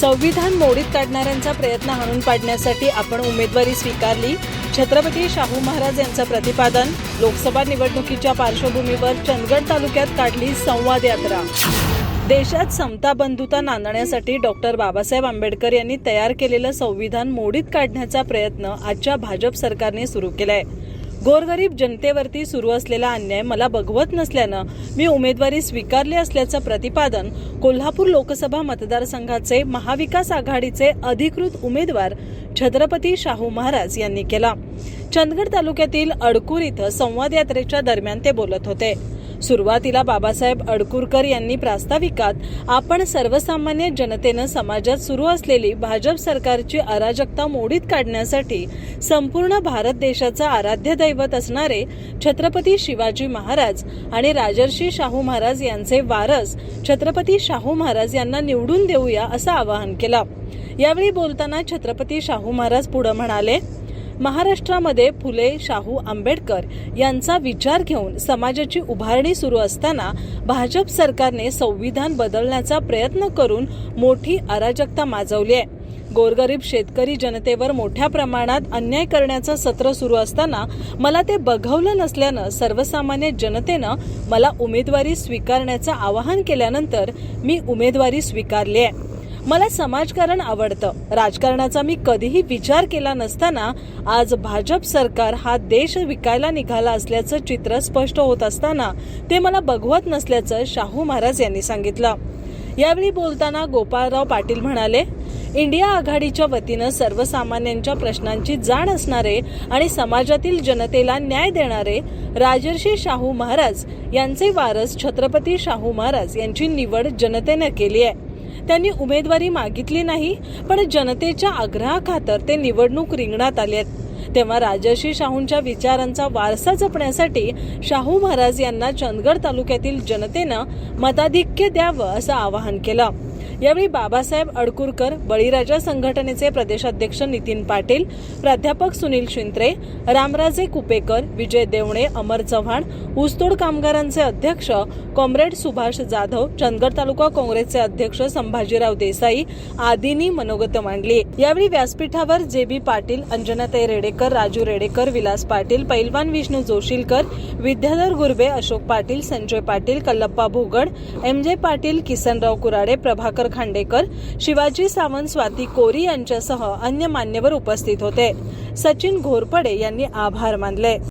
संविधान मोडीत काढणाऱ्यांचा प्रयत्न हाणून पाडण्यासाठी आपण उमेदवारी स्वीकारली. छत्रपती शाहू महाराज यांचं प्रतिपादन लोकसभा निवडणुकीच्या पार्श्वभूमीवर चंदगड तालुक्यात काढली संवाद यात्रा. देशात समता बंधुता नांदण्यासाठी डॉक्टर बाबासाहेब आंबेडकर यांनी तयार केलेलं संविधान मोडीत काढण्याचा प्रयत्न आजच्या भाजप सरकारने सुरू केलाय. गोरगरीब जनतेवरती सुरू असलेला अन्याय मला बघवत नसल्यानं मी उमेदवारी स्वीकारली असल्याचं प्रतिपादन कोल्हापूर लोकसभा मतदारसंघाचे महाविकास आघाडीचे अधिकृत उमेदवार छत्रपती शाहू महाराज यांनी केला. चंदगड तालुक्यातील अडकूर इथं संवाद यात्रेच्या दरम्यान ते बोलत होते. सुरुवातीला बाबासाहेब अडकुरकर यांनी प्रास्ताविकात आपण सर्वसामान्य जनतेनं समाजात सुरू असलेली भाजप सरकारची अराजकता मोडीत काढण्यासाठी संपूर्ण भारत देशाचं आराध्य दैवत असणारे छत्रपती शिवाजी महाराज आणि राजर्षी शाहू महाराज यांचे वारस छत्रपती शाहू महाराज यांना निवडून देऊया असं आवाहन केलं. यावेळी बोलताना छत्रपती शाहू महाराज पुढे म्हणाले महाराष्ट्रामध्ये फुले शाहू आंबेडकर यांचा विचार घेऊन समाजाची उभारणी सुरू असताना भाजप सरकारने संविधान बदलण्याचा प्रयत्न करून मोठी अराजकता माजवली आहे. गोरगरीब शेतकरी जनतेवर मोठ्या प्रमाणात अन्याय करण्याचं सत्र सुरू असताना मला ते बघवलं नसल्यानं सर्वसामान्य जनतेनं मला उमेदवारी स्वीकारण्याचं आवाहन केल्यानंतर मी उमेदवारी स्वीकारली आहे. मला समाजकारण आवडतं. राजकारणाचा मी कधीही विचार केला नसताना आज भाजप सरकार हा देश विकायला निघाला असल्याचं चित्र स्पष्ट होत असताना ते मला बघवत नसल्याचं शाहू महाराज यांनी सांगितलं. यावेळी बोलताना गोपाळराव पाटील म्हणाले इंडिया आघाडीच्या वतीनं सर्वसामान्यांच्या प्रश्नांची जाण असणारे आणि समाजातील जनतेला न्याय देणारे राजर्षी शाहू महाराज यांचे वारस छत्रपती शाहू महाराज यांची निवड जनतेनं केली आहे. त्यांनी उमेदवारी मागितली नाही पण जनतेच्या आग्रहाखातर ते निवडणूक रिंगणात आले आहेत तेव्हा राजर्षी शाहूंच्या विचारांचा वारसा जपण्यासाठी शाहू महाराज यांना चंदगड तालुक्यातील जनतेनं मताधिक्य द्यावं असं आवाहन केलं. यावेळी बाबासाहेब अडकुरकर बळीराजा संघटनेचे प्रदेशाध्यक्ष नितीन पाटील प्राध्यापक सुनील शिंत्रे रामराजे कुपेकर विजय देवणे अमर चव्हाण ऊसतोड कामगारांचे अध्यक्ष कॉम्रेड सुभाष जाधव चंदगड तालुका काँग्रेसचे अध्यक्ष संभाजीराव देसाई आदींनी मनोगत मांडली. यावेळी व्यासपीठावर जे बी पाटील अंजनाताई रेडेकर राजू रेडेकर विलास पाटील पैलवान विष्णू जोशीलकर विद्याधर गुर्बे अशोक पाटील संजय पाटील कल्लप्पा भोगड एम जे पाटील किसनराव कुराडे प्रभाकर खांडेकर शिवाजी सावंत स्वाती कोरी यांच्यासह अन्य मान्यवर उपस्थित होते. सचिन घोरपडे यांनी आभार मानले.